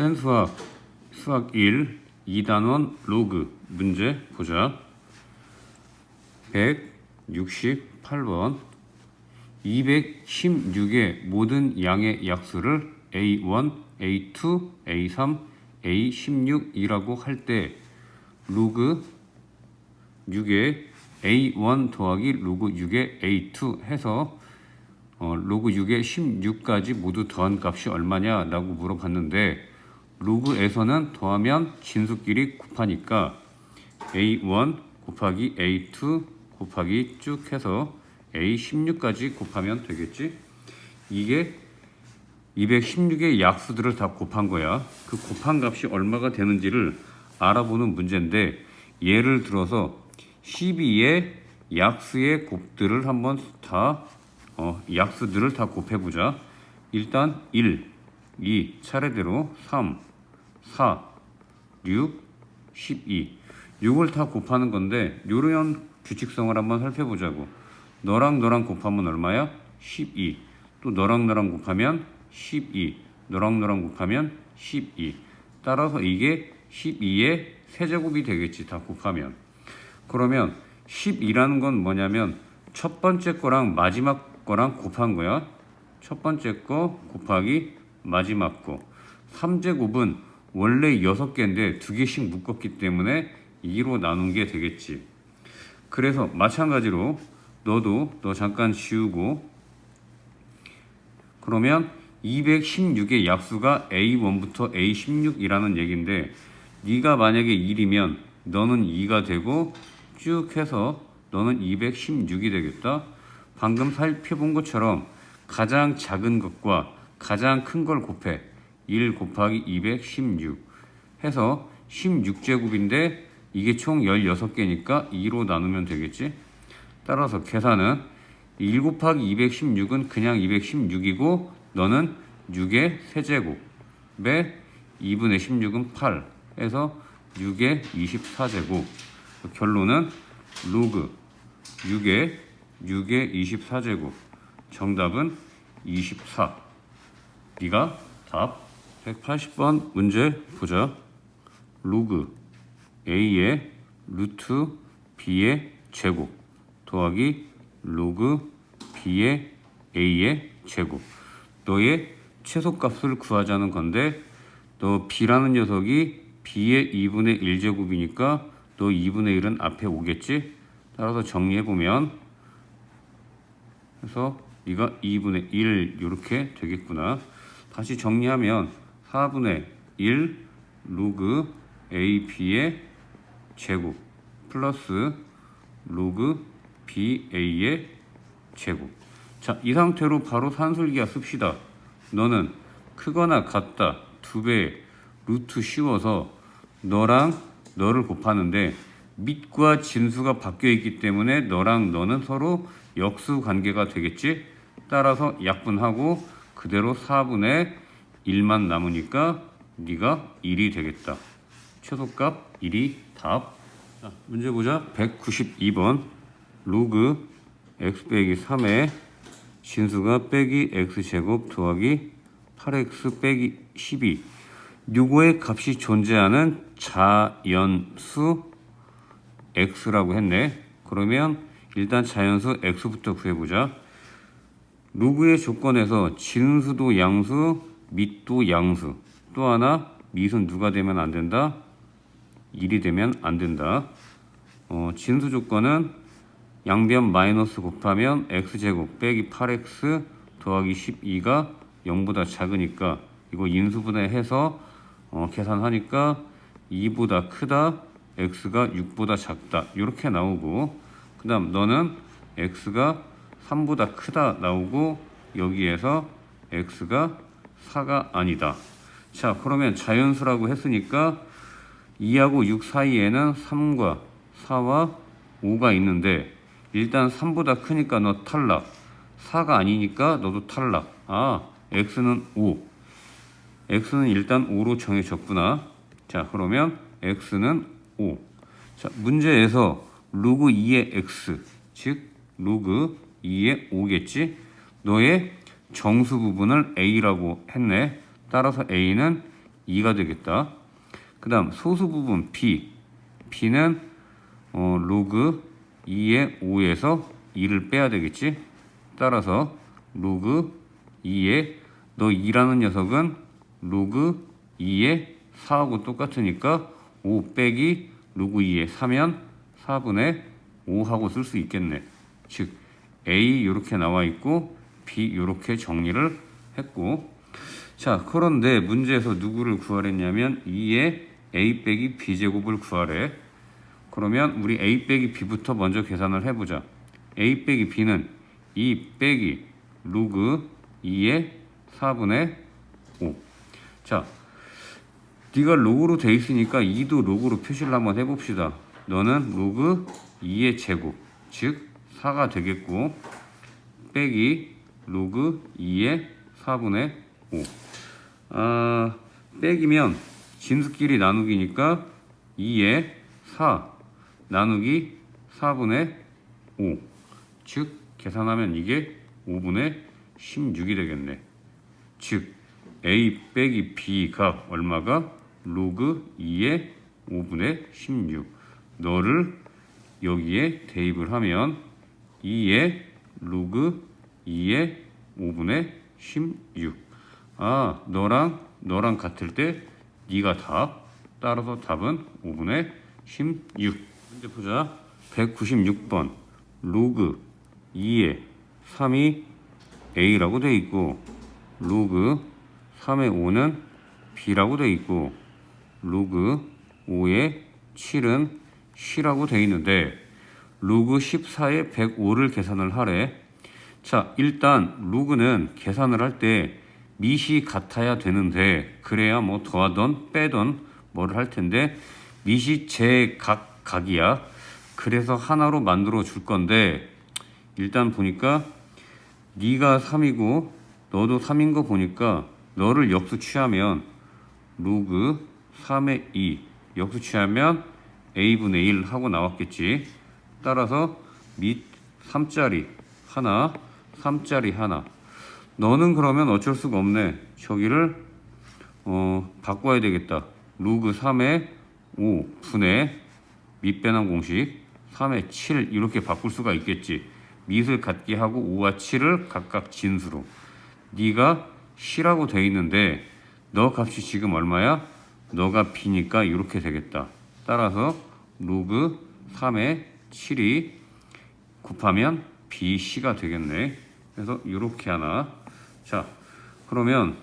센 수학 수학 1 2단원 로그 문제 보자. 168번 216의 모든 양의 약수를 A1, A2, A3, A16이라고 할 때 로그 6의 A1 더하기 로그 6의 A2 해서 어, 로그 6의 16까지 모두 더한 값이 얼마냐라고 물어봤는데 로그에서는 더하면 진수끼리 곱하니까 A1 곱하기 A2 곱하기 쭉 해서 A16까지 곱하면 되겠지? 이게 216의 약수들을 다 곱한 거야. 그 곱한 값이 얼마가 되는지를 알아보는 문제인데 예를 들어서 12의 약수의 곱들을 한번 다 어, 약수들을 다 곱해보자. 일단 1, 2 차례대로 3, 4, 6, 12. 6을 다 곱하는 건데 요런 규칙성을 한번 살펴보자고. 너랑 너랑 곱하면 얼마야? 12. 또 너랑 너랑 곱하면 12. 너랑 너랑 곱하면 12. 따라서 이게 12의 세제곱이 되겠지. 다 곱하면. 그러면 12라는 건 뭐냐면 첫 번째 거랑 마지막 거랑 곱한 거야. 첫 번째 거 곱하기 마지막 거. 3제곱은 원래 6개인데 두 개씩 묶었기 때문에 2로 나눈 게 되겠지. 그래서 마찬가지로 너도 너 잠깐 지우고 그러면 216의 약수가 A1부터 A16이라는 얘기인데 네가 만약에 1이면 너는 2가 되고 쭉 해서 너는 216이 되겠다. 방금 살펴본 것처럼 가장 작은 것과 가장 큰 걸 곱해 1 곱하기 216 해서 16제곱인데 이게 총 16개니까 2로 나누면 되겠지. 따라서 계산은 1 곱하기 216은 그냥 216이고 너는 6의 세제곱에 2분의 16은 8 해서 6의 24제곱. 결론은 로그 6의 6의 24제곱. 정답은 24 네가 답 180번 문제 보자 로그 a의 루트 b의 제곱 더하기 로그 b의 a의 제곱 너의 최소값을 구하자는 건데 너 b라는 녀석이 b의 2분의 1제곱이니까 너 2분의 1은 앞에 오겠지? 따라서 정리해 보면 그래서 네가 2분의 1 이렇게 되겠구나. 다시 정리하면 4분의 1 로그 AB의 제곱 플러스 로그 BA의 제곱. 자, 이 상태로 바로 산술기하 씁시다. 너는 크거나 같다 두 배 루트 씌워서 너랑 너를 곱하는데 밑과 진수가 바뀌어 있기 때문에 너랑 너는 서로 역수 관계가 되겠지. 따라서 약분하고 그대로 4분의 1만 남으니까 네가 1이 되겠다. 최소값 1이 답. 자, 문제 보자. 192번 로그 x 빼기 3에 진수가 빼기 x제곱 더하기 8x 빼기 12 요거의 값이 존재하는 자연수 x라고 했네. 그러면 일단 자연수 x부터 구해보자. 로그의 조건에서 진수도 양수, 밑도 양수. 또 하나 밑은 누가 되면 안 된다? 1이 되면 안 된다. 어, 진수 조건은 양변 마이너스 곱하면 x제곱 빼기 8x 더하기 12가 0보다 작으니까 이거 인수분해해서 어, 계산하니까 2보다 크다 x가 6보다 작다 이렇게 나오고 그 다음 너는 x가 3보다 크다 나오고 여기에서 x가 4가 아니다. 자 그러면 자연수라고 했으니까 2하고 6 사이에는 3과 4와 5가 있는데 일단 3보다 크니까 너 탈락. 4가 아니니까 너도 탈락. 아 x는 5 x는 일단 5로 정해졌구나. 자 그러면 x는 5 자, 문제에서 로그 2의 x 즉 로그 2의 5겠지? 너의 정수 부분을 a라고 했네 따라서 a는 2가 되겠다. 그 다음 소수 부분 B. B는 어, 로그 2의 5에서 2를 빼야 되겠지. 따라서 로그 2의 너 2라는 녀석은 로그 2의 4하고 똑같으니까 5 빼기 로그 2의 4면 4분의 5하고 쓸 수 있겠네. 즉 A 이렇게 나와 있고 B 이렇게 정리를 했고 자 그런데 문제에서 누구를 구하랬냐면 2의 A 빼기 B 제곱을 구하래. 그러면 우리 A 빼기 B부터 먼저 계산을 해보자. A 빼기 B는 2 빼기 로그 2의 4분의 5. 자, 네가 로그로 돼 있으니까 2도 로그로 표시를 한번 해봅시다. 너는 로그 2의 제곱, 즉 4가 되겠고 빼기 로그 2의 4분의 5. 아, 빼기면 진수끼리 나누기니까 2의 4 나누기 4분의 5. 즉 계산하면 이게 5분의 16이 되겠네. 즉 a 빼기 b가 얼마가 로그 2의 5분의 16. 너를 여기에 대입을 하면 2의 로그 2의 5분의 16. 아, 너랑 너랑 같을 때 네가 답. 따라서 답은 5분의 16. 이제 보자. 196번 로그 2의 3이 a라고 돼 있고 로그 3의 5는 b라고 돼 있고 로그 5의 7은 c라고 돼 있는데 로그 14의 105를 계산을 하래. 자, 일단 로그는 계산을 할 때 밑이 같아야 되는데 그래야 뭐 더하던 빼던 뭐를 할 텐데 밑이 제각 각이야. 그래서 하나로 만들어 줄 건데 일단 보니까 네가 3이고 너도 3인 거 보니까 너를 역수 취하면 로그 3의 2 역수 취하면 a분의 1 하고 나왔겠지. 따라서 밑 3짜리 하나, 3짜리 하나. 너는 그러면 어쩔 수가 없네. 저기를 어, 바꿔야 되겠다. 로그 3의 5 분의 밑배낭 공식 3의 7 이렇게 바꿀 수가 있겠지. 밑을 같게 하고 5와 7을 각각 진수로. 네가 C라고 돼 있는데 너 값이 지금 얼마야? 너가 B니까 이렇게 되겠다. 따라서 로그 3의 7이 곱하면 BC가 되겠네. 그래서 이렇게 하나. 자, 그러면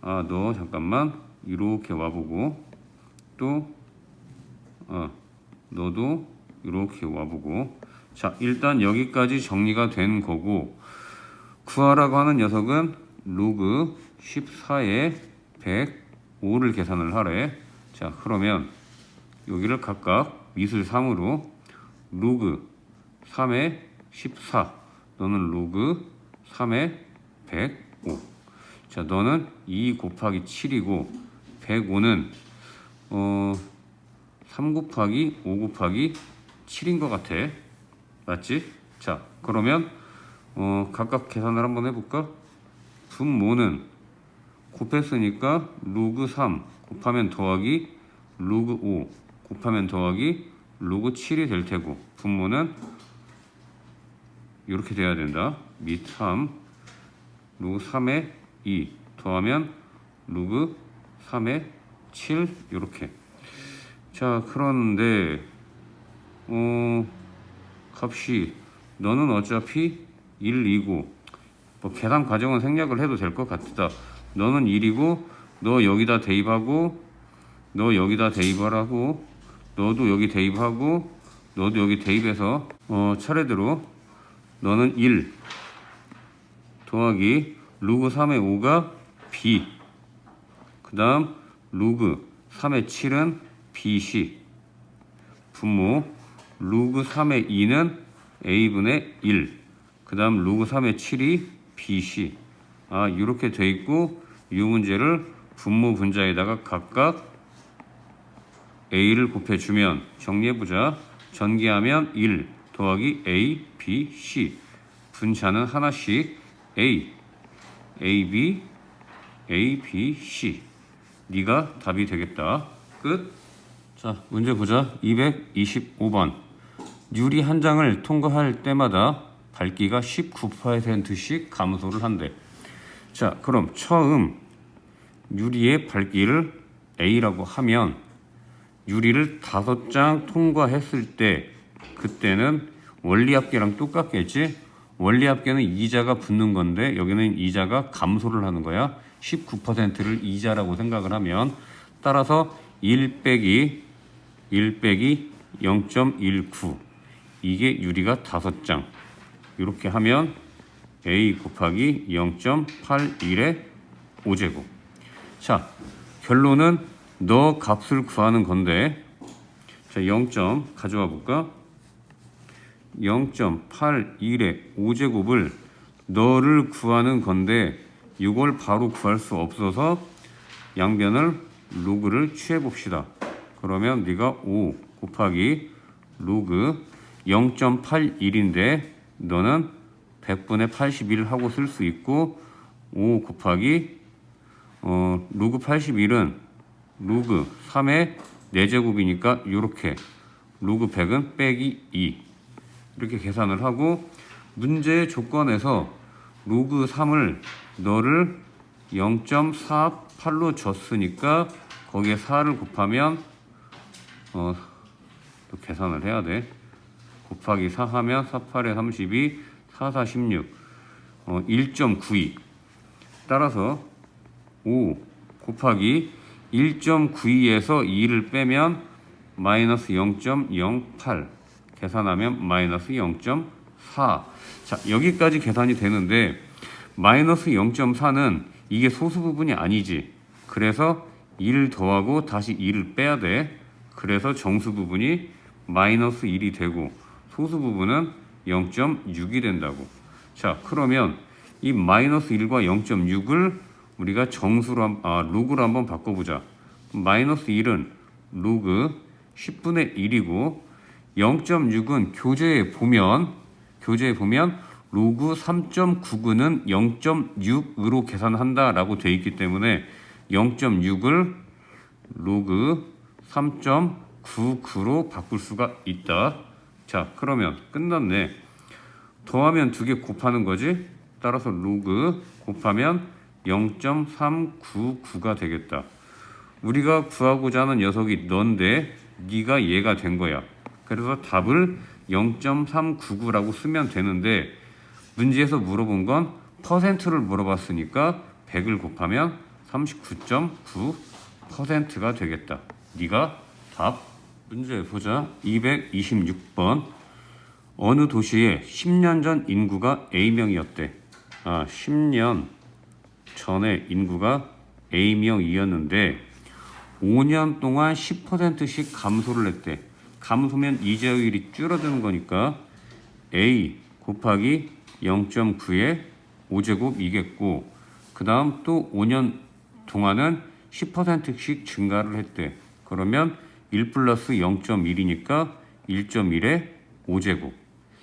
아, 너 잠깐만 이렇게 와보고 또 어, 너도 이렇게 와보고 자, 일단 여기까지 정리가 된 거고 구하라고 하는 녀석은 로그 14에 105를 계산을 하래. 자, 그러면 여기를 각각 미술 3으로 로그 3에 14 너는 로그 3에 105 자, 너는 2 곱하기 7이고 105는 어, 3 곱하기 5 곱하기 7인 것 같아. 맞지? 자, 그러면 어, 각각 계산을 한번 해볼까? 분모는 곱했으니까 로그 3 곱하면 더하기 로그 5 곱하면 더하기 로그 7이 될 테고 분모는 이렇게 돼야 된다. 밑 3, 로그 3에 2 더하면 로그 3에 7 이렇게. 자, 그런데 어 값이 너는 어차피 1, 2고 뭐 계산 과정은 생략을 해도 될 것 같다. 너는 1이고 너 여기다 대입하고 너 여기다 대입하라고 너도 여기 대입하고 너도 여기 대입해서 어, 차례대로 너는 1 더하기 로그 3의 5가 B. 그 다음 로그 3의 7은 BC 분모 로그 3의 2는 A분의 1 그 다음 로그 3의 7이 BC 아 이렇게 돼 있고 이 문제를 분모 분자에다가 각각 A를 곱해주면 정리해보자. 전개하면 1 더하기 A, B, C. 분자는 하나씩 A, A, B, A, B, C 네가 답이 되겠다. 끝. 자, 문제 보자. 225번. 유리 한 장을 통과할 때마다 밝기가 19%씩 감소를 한대. 자, 그럼 처음 유리의 밝기를 A라고 하면 유리를 다섯 장 통과했을 때 그때는 원리 합계랑 똑같겠지? 원리 합계는 이자가 붙는 건데 여기는 이자가 감소를 하는 거야. 19%를 이자라고 생각을 하면 따라서 1 빼기 1 빼기 0.19 이게 유리가 다섯 장. 이렇게 하면 A 곱하기 0.81의 5제곱. 자 결론은 너 값을 구하는 건데 자 0점 가져와 볼까 0.81의 5제곱을 너를 구하는 건데 이걸 바로 구할 수 없어서 양변을 로그를 취해 봅시다. 그러면 네가 5 곱하기 로그 0.81인데 너는 100분의 81 하고 쓸 수 있고 5 곱하기 어, 로그 81은 로그 3의 4제곱이니까 이렇게 로그 100은 빼기 2 이렇게 계산을 하고 문제의 조건에서 로그 3을 너를 0.48로 줬으니까 거기에 4를 곱하면 어, 또 계산을 해야 돼. 곱하기 4 하면 4, 8에 32, 4, 4, 16, 어, 1.92. 따라서 5 곱하기 1.92에서 2를 빼면 마이너스 0.08 계산하면 마이너스 0.4 자 여기까지 계산이 되는데 마이너스 0.4는 이게 소수 부분이 아니지. 그래서 1을 더하고 다시 2를 빼야 돼. 그래서 정수 부분이 마이너스 1이 되고 소수 부분은 0.6이 된다고. 자 그러면 이 마이너스 1과 0.6을 우리가 정수로 한, 아, 로그로 한번 바꿔보자. 마이너스 1은 로그 10분의 1이고 0.6은 교재에 보면 교재에 보면 로그 3.99는 0.6으로 계산한다라고 되어 있기 때문에 0.6을 로그 3.99로 바꿀 수가 있다. 자, 그러면 끝났네. 더하면 두 개 곱하는 거지. 따라서 로그 곱하면 0.399가 되겠다. 우리가 구하고자 하는 녀석이 넌데 네가 얘가 된 거야. 그래서 답을 0.399라고 쓰면 되는데 문제에서 물어본 건 퍼센트를 물어봤으니까 100을 곱하면 39.9%가 되겠다. 네가 답. 문제 보자. 226번. 어느 도시에 10년 전 인구가 A명이었대. 아, 10년 전에 인구가 A명이었는데 5년 동안 10%씩 감소를 했대. 감소면 이자율이 줄어드는 거니까 A 곱하기 0.9의 5제곱이겠고 그 다음 또 5년 동안은 10%씩 증가를 했대. 그러면 1 플러스 0.1이니까 1.1의 5제곱.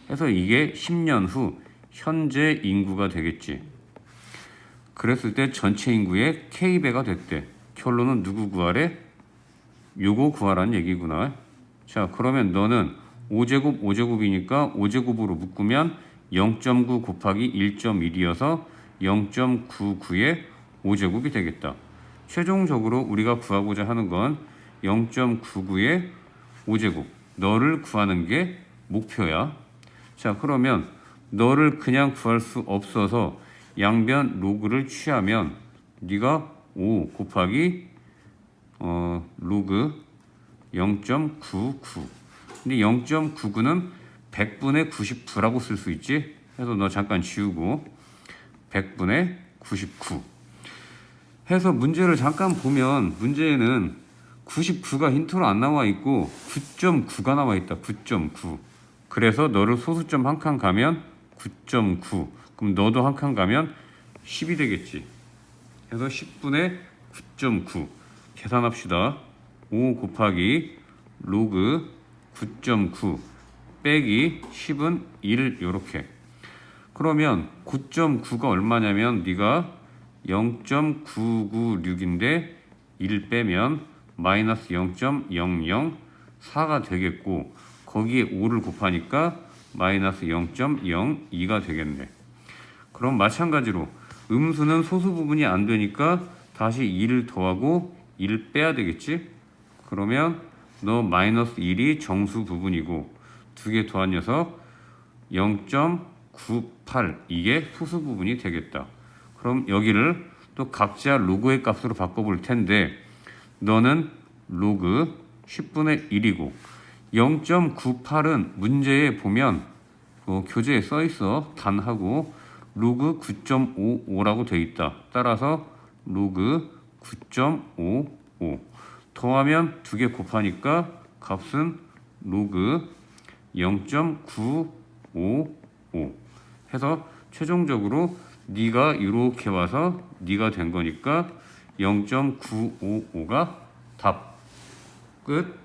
해서 이게 10년 후 현재 인구가 되겠지. 그랬을 때 전체 인구의 K배가 됐대. 결론은 누구 구하래? 요거 구하라는 얘기구나. 자, 그러면 너는 5제곱 5제곱이니까 5제곱으로 묶으면 0.9 곱하기 1.1이어서 0.99의 5제곱이 되겠다. 최종적으로 우리가 구하고자 하는 건 0.99의 5제곱. 너를 구하는 게 목표야. 자, 그러면 너를 그냥 구할 수 없어서 양변 로그를 취하면 네가 5 곱하기 어, 로그 0.99. 근데 0.99는 100분의 99라고 쓸 수 있지? 해서 너 잠깐 지우고 100분의 99. 해서 문제를 잠깐 보면 문제에는 99가 힌트로 안 나와 있고 9.9가 나와 있다. 9.9. 그래서 너를 소수점 한 칸 가면 9.9. 그럼 너도 한 칸 가면 10이 되겠지. 그래서 10분의 9.9 계산합시다. 5 곱하기 로그 9.9 빼기 10은 1 요렇게. 그러면 9.9가 얼마냐면 네가 0.996인데 1 빼면 마이너스 0.004가 되겠고 거기에 5를 곱하니까 마이너스 0.02가 되겠네. 그럼 마찬가지로 음수는 소수 부분이 안 되니까 다시 2를 더하고 1을 빼야 되겠지? 그러면 너 마이너스 1이 정수 부분이고 두 개 더한 녀석 0.98 이게 소수 부분이 되겠다. 그럼 여기를 또 각자 로그의 값으로 바꿔볼 텐데 너는 로그 10분의 1이고 0.98은 문제에 보면 어, 교재에 써 있어 단하고 로그 9.55라고 돼 있다. 따라서 로그 9.55 더하면 두 개 곱하니까 값은 로그 0.955 해서 최종적으로 네가 이렇게 와서 네가 된 거니까 0.955가 답 끝.